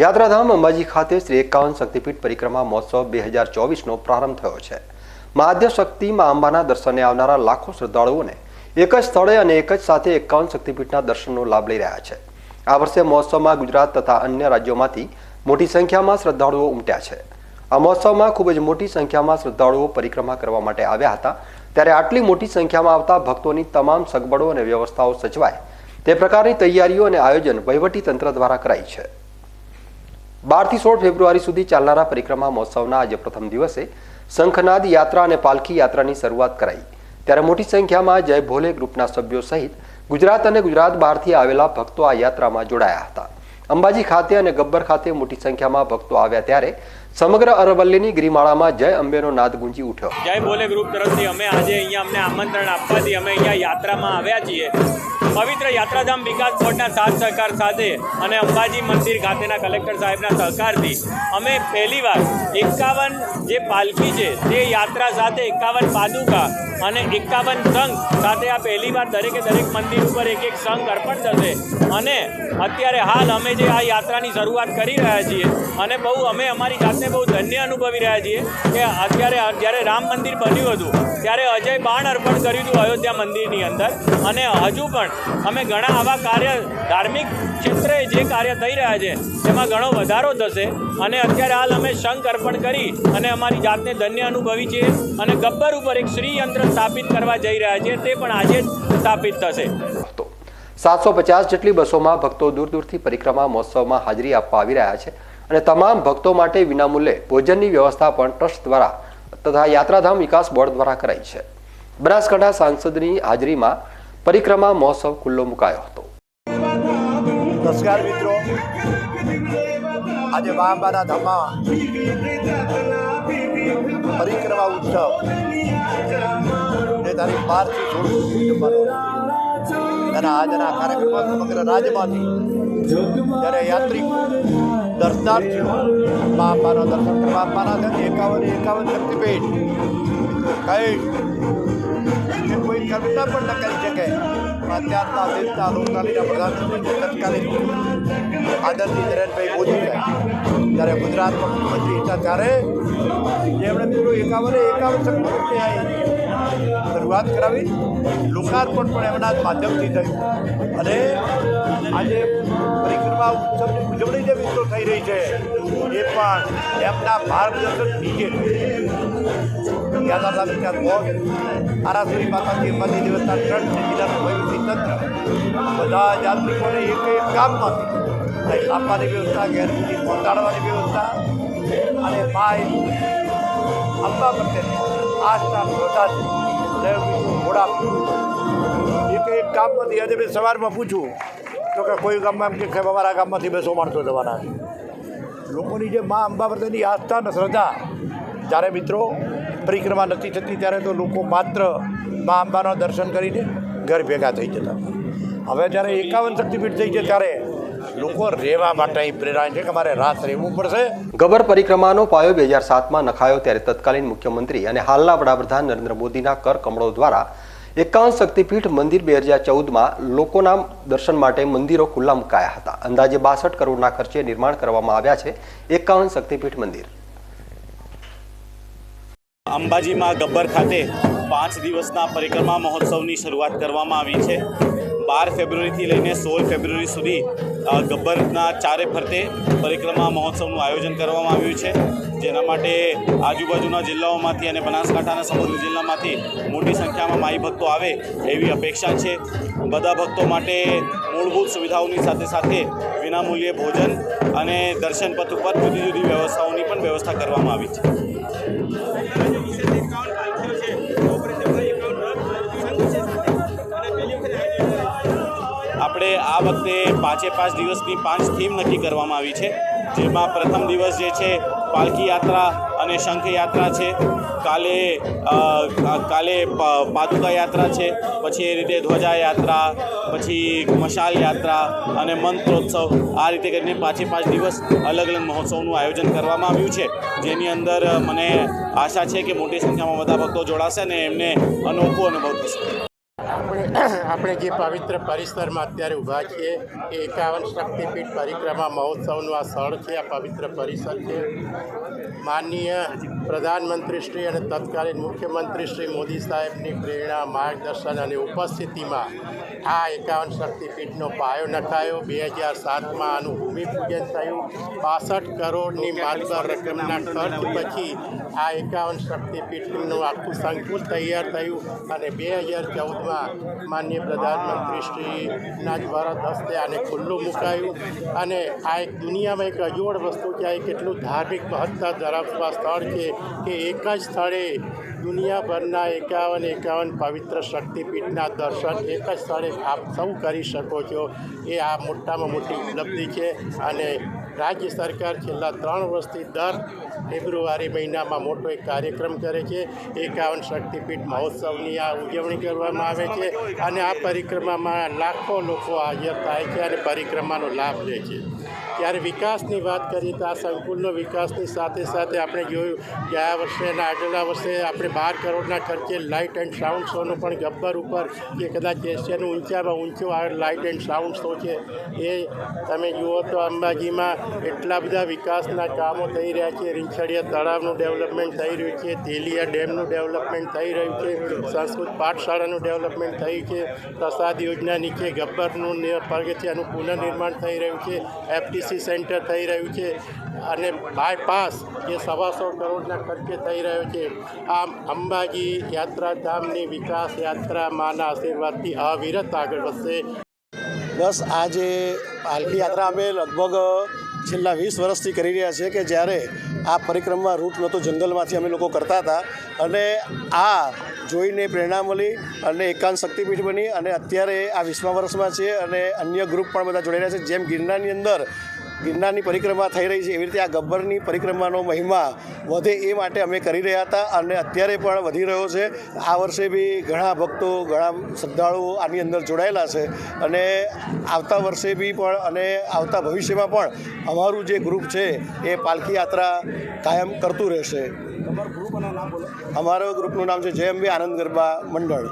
યાત્રાધામ અંબાજી ખાતે શ્રી એકાવન શક્તિપીઠ પરિક્રમા મહોત્સવ બે હજાર ચોવીસનો પ્રારંભ થયો છે. મહાદ્ય શક્તિ મા અંબાના દર્શને આવનારા લાખો શ્રદ્ધાળુઓને એક જ સ્થળે અને એક જ સાથે એકાવન શક્તિપીઠના દર્શનનો લાભ લઈ રહ્યા છે. આ વર્ષે મહોત્સવમાં ગુજરાત તથા અન્ય રાજ્યોમાંથી મોટી સંખ્યામાં શ્રદ્ધાળુઓ ઉમટ્યા છે. આ મહોત્સવમાં ખૂબ જ મોટી સંખ્યામાં શ્રદ્ધાળુઓ પરિક્રમા કરવા માટે આવ્યા હતા. ત્યારે આટલી મોટી સંખ્યામાં આવતા ભક્તોની તમામ સગવડો અને વ્યવસ્થાઓ સચવાય તે પ્રકારની તૈયારીઓ અને આયોજન વહીવટી તંત્ર દ્વારા કરાઈ છે. બારથી સોળ ફેબ્રુઆરી સુધી ચાલનારા પરિક્રમા મહોત્સવના આજે પ્રથમ દિવસે શંખનાદ યાત્રા અને પાલખી યાત્રાની શરૂઆત કરાઈ. ત્યારે મોટી સંખ્યામાં જય ભોલે ગ્રુપના સભ્યો સહિત ગુજરાત અને ગુજરાત બહારથી આવેલા ભક્તો આ યાત્રામાં જોડાયા હતા. અંબાજી ખાતે અને ગબ્બર ખાતે મોટી સંખ્યામાં ભક્તો આવ્યા ત્યારે સમગ્ર અરવલ્લીની ગિરિમાળામાં જય અંબેનો નાદ ગુંજી ઉઠ્યો. જય ભોલે ગ્રુપ તરફથી અમે આજે અહીંયા અમને આમંત્રણ આપવાથી અમે અહીંયા યાત્રામાં આવ્યા છીએ. પવિત્ર યાત્રાધામ વિકાસ બોર્ડના સાથ સહકાર સાથે અને અંબાજી મંદિર ખાતેના કલેક્ટર સાહેબના સહકારથી અમે પહેલીવાર એકાવન જે પાલખી છે તે યાત્રા સાથે એકાવન પાદુકા અને એકાવન સંઘ સાથે આ પહેલીવાર દરેકે દરેક મંદિર ઉપર એક એક સંઘ અર્પણ થશે. અને અત્યારે હાલ અમે જે આ યાત્રાની શરૂઆત કરી રહ્યા છીએ અને બહુ અમે અમારી જાતને બહુ ધન્ય અનુભવી રહ્યા છીએ કે અત્યારે જ્યારે રામ મંદિર બન્યું હતું, ત્યારે અજય બાણ અર્પણ કર્યું હતું અયોધ્યા મંદિરની અંદર. અને હજુ પણ અમે ઘણા આવા કાર્ય, ધાર્મિક ક્ષેત્રે જે કાર્ય થઈ રહ્યા છે, તેમાં ઘણો વધારો થશે. અને અત્યારે હાલ અમે શંખ અર્પણ કરી અને અમારી જાતને ધન્ય અનુભવી છીએ અને ગબ્બર ઉપર એક શ્રી યંત્ર સ્થાપિત કરવા જઈ રહ્યા છીએ, તે પણ આજે સ્થાપિત થશે. સાતસો પચાસ જેટલી બસોમાં ભક્તો દૂર દૂરથી પરિક્રમા, મહોત્સવમાં હાજરી આપવા આવી રહ્યા છે. અને તમામ ભક્તો માટે વિનામૂલ્યે ભોજનની વ્યવસ્થા પણ ટ્રસ્ટ દ્વારા તથા યાત્રાધામ વિકાસ બોર્ડ દ્વારા કરાઈ છે. બનાસકાંઠા સાંસદની હાજરીમાં પરિક્રમા મહોત્સવ ખુલ્લો મુકાયો હતો. નમસ્કાર મિત્રો. આજે મહાંબાના ધામમાં પરિક્રમા ઉત્સવ. જે તારીખ બારથી સોળ સુધી આજના કાર્યક્રમમાં સમગ્ર રાજ્યમાંથી જ્યારે યાત્રિક દર્શનાર્થીઓ મા અંબાના દર્શન કરવા આપવાના છે, એકાવન એકાવન શક્તિપીઠ. કઈ? કોઈ કલ્પના પણ ન કરી શકે. અત્યારના દેશના લોકતાલીના પ્રધાનમંત્રી તત્કાલીન આદરણી નરેન્દ્રભાઈ મોદી સાહેબ જ્યારે ગુજરાતમાં મુખ્યમંત્રી હતા ત્યારે જેમણે પૂરું એકાવને એકાવન શરૂઆત કરાવી. લોકાર્પણ પણ એમના જ માધ્યમથી થયું. અને આજે પરિક્રમા ઉત્સવની ઉજવણી જે મિત્રો થઈ રહી છે, એ પણ એમના માર્ગદર્શન નીચે. યાદાતા વિકાસ બોર્ડ આરાસુરી માતાજી અંબાજી દેવતા ટ્રસ્ટ જિલ્લાનું વહીવટી તંત્ર, બધા યાત્રિકોને એક એક ગામમાંથી આપવાની વ્યવસ્થા ઘેર સુધી પહોંચાડવાની વ્યવસ્થા અને માય અંબા પ્રત્યેની આસ્થા શ્રદ્ધાથી દૈવનું ઘોડા એક એક કામમાંથી આજે મેં સવારમાં પૂછું તો કે કોઈ ગામમાં એમ કે સાહેબ અમારા ગામમાંથી બેસો માણસો જવાના લોકોની જે મા અંબા પ્રત્યેની આસ્થા અને શ્રદ્ધા, જ્યારે મિત્રો પરિક્રમા નથી થતી, ત્યારે તો લોકો માત્ર મા અંબાના દર્શન કરીને ઘર ભેગા થઈ જતા. હવે જ્યારે એકાવન શક્તિપીઠ થઈ છે, ત્યારે લોકો રહેવા માટે પ્રેરાય છે કે મારે રાત રહેવું પડશે. ગબર પરિક્રમાનો પાયો બે હજાર સાતમાં નખાયો ત્યારે તત્કાલીન મુખ્યમંત્રી અને હાલના વડાપ્રધાન નરેન્દ્ર મોદીના કર કમળો દ્વારા એકાવન શક્તિપીઠ મંદિર બે હજાર ચૌદમાં લોકોના દર્શન માટે મંદિરો ખુલ્લા મુકાયા હતા. અંદાજે બાસઠ કરોડના ખર્ચે નિર્માણ કરવામાં આવ્યા છે એકાવન શક્તિપીઠ મંદિર. અંબાજીમાં ગબ્બર ખાતે પાંચ દિવસના પરિક્રમા મહોત્સવની શરૂઆત કરવામાં આવી છે. બાર ફેબ્રુઆરીથી લઈને સોળ ફેબ્રુઆરી સુધી ગબ્બરના ચારે ફરતે પરિક્રમા મહોત્સવનું આયોજન કરવામાં આવ્યું છે. જેના માટે આજુબાજુના જિલ્લાઓમાંથી અને બનાસકાંઠાના સમગ્ર જિલ્લામાંથી મોટી સંખ્યામાં માઈ ભક્તો આવે એવી અપેક્ષા છે. બધા ભક્તો માટે મૂળભૂત સુવિધાઓની સાથે સાથે વિનામૂલ્યે ભોજન અને દર્શન પથ ઉપર જુદી જુદી વ્યવસ્થાઓની પણ વ્યવસ્થા કરવામાં આવી છે. આપણે આ વખતે પાંચે પાંચ દિવસની પાંચ થીમ નક્કી કરવામાં આવી છે, જેમાં પ્રથમ દિવસ જે છે પાલકી યાત્રા અને શંખ યાત્રા છે, કાલે કાલે પાદુકા યાત્રા છે, પછી એ રીતે ધ્વજા યાત્રા, પછી મશાલ યાત્રા અને મંત્રોત્સવ, આ રીતે કરીને પાંચે પાંચ દિવસ અલગ અલગ મહોત્સવનું આયોજન કરવામાં આવ્યું છે, જેની અંદર મને આશા છે કે મોટી સંખ્યામાં બધા ભક્તો જોડાશે અને એમને અનોખો અનુભવ થશે. આપણે આપણે જે પવિત્ર પરિસરમાં અત્યારે ઊભા છીએ, એ એકાવન શક્તિપીઠ પરિક્રમા મહોત્સવનું આ સ્થળ છે, આ પવિત્ર પરિસર છે. માનનીય પ્રધાનમંત્રી શ્રી અને તત્કાલીન મુખ્યમંત્રી શ્રી મોદી સાહેબની પ્રેરણા, માર્ગદર્શન અને ઉપસ્થિતિમાં આ એકાવન શક્તિપીઠનો પાયો નખાયો. બે હજાર સાતમાં આનું ભૂમિપૂજન થયું. પાસઠ કરોડની માત્ર રકમના ખર્ચ પછી આ એકાવન શક્તિપીઠનું આખું સંકુલ તૈયાર થયું અને બે હજાર ચૌદમાં માનનીય પ્રધાનમંત્રી શ્રીના ભારત હસ્તે આને ખુલ્લું મુકાયું. અને આ એક દુનિયામાં એક અજોડ વસ્તુ છે, આ કેટલું ધાર્મિક મહત્તા ધરાવતું સ્થળ છે કે એક જ સ્થળે દુનિયાભરના એકાવન એકાવન પવિત્ર શક્તિપીઠના દર્શન એક જ સ્થળે આપ સૌ કરી શકો છો. એ આ મોટામાં મોટી ઉપલબ્ધિ છે અને રાજ્ય સરકાર છેલ્લા ત્રણ વર્ષથી દર ફેબ્રુઆરી મહિનામાં મોટો એક કાર્યક્રમ કરે છે. એકાવન શક્તિપીઠ મહોત્સવની આ ઉજવણી કરવામાં આવે છે અને આ પરિક્રમામાં લાખો લોકો હાજર થાય છે અને પરિક્રમાનો લાભ લે છે. ત્યારે વિકાસની વાત કરીએ તો આ સંકુલનો વિકાસની સાથે સાથે આપણે જોયું ગયા વર્ષે અને આગળના વર્ષે આપણે બાર કરોડના ખર્ચે લાઇટ એન્ડ સાઉન્ડ શોનું પણ ગબ્બર ઉપર કે કદાચ એશિયાનું ઊંચામાં ઊંચો આ લાઇટ એન્ડ સાઉન્ડ શો છે એ તમે જુઓ તો અંબાજીમાં એટલા બધા વિકાસના કામો થઈ રહ્યા છે. રીંછડિયા તળાવનું ડેવલપમેન્ટ થઈ રહ્યું છે. તેલિયા ડેમનું ડેવલપમેન્ટ થઈ રહ્યું છે. સંસ્કૃત પાઠશાળાનું ડેવલપમેન્ટ થયું છે. પ્રસાદ યોજના નીચે ગબ્બરનું પગથિયાનું પુનઃનિર્માણ થઈ રહ્યું છે. એફટીસી સેન્ટર થઈ રહ્યું છે અને બાયપાસ જે સવાસો કરોડના ખર્ચે થઈ રહ્યો છે. આમ અંબાજી યાત્રાધામની વિકાસ યાત્રા માના આશીર્વાદથી અવિરત આગળ વધશે. બસ આજે પાલખી યાત્રા અમે લગભગ છેલ્લા વીસ વર્ષથી કરી રહ્યા છીએ કે જ્યારે આ પરિક્રમા રૂટ નહોતો જંગલમાંથી અમે લોકો કરતા હતા અને આ જોઈને પ્રેરણા મળી અને એકાંત શક્તિપીઠ બની અને અત્યારે આ વીસમા વર્ષમાં છે અને અન્ય ગ્રુપ પણ બધા જોડાઈ રહ્યા છે. જેમ ગિરનારની અંદર ગિરનારની પરિક્રમા થઈ રહી છે. એવી રીતે આ ગબ્બરની પરિક્રમાનો મહિમા વધે એ માટે અમે કરી રહ્યા હતા અને અત્યારે પણ વધી રહ્યો છે. આ વર્ષે બી ઘણા ભક્તો ઘણા શ્રદ્ધાળુઓ આની અંદર જોડાયેલા છે અને આવતા વર્ષે બી પણ અને આવતા ભવિષ્યમાં પણ અમારું જે ગ્રુપ છે એ પાલખી યાત્રા કાયમ કરતું રહેશે. અમારો ગ્રુપનું નામ છે જય અંબે આનંદ ગરબા મંડળ.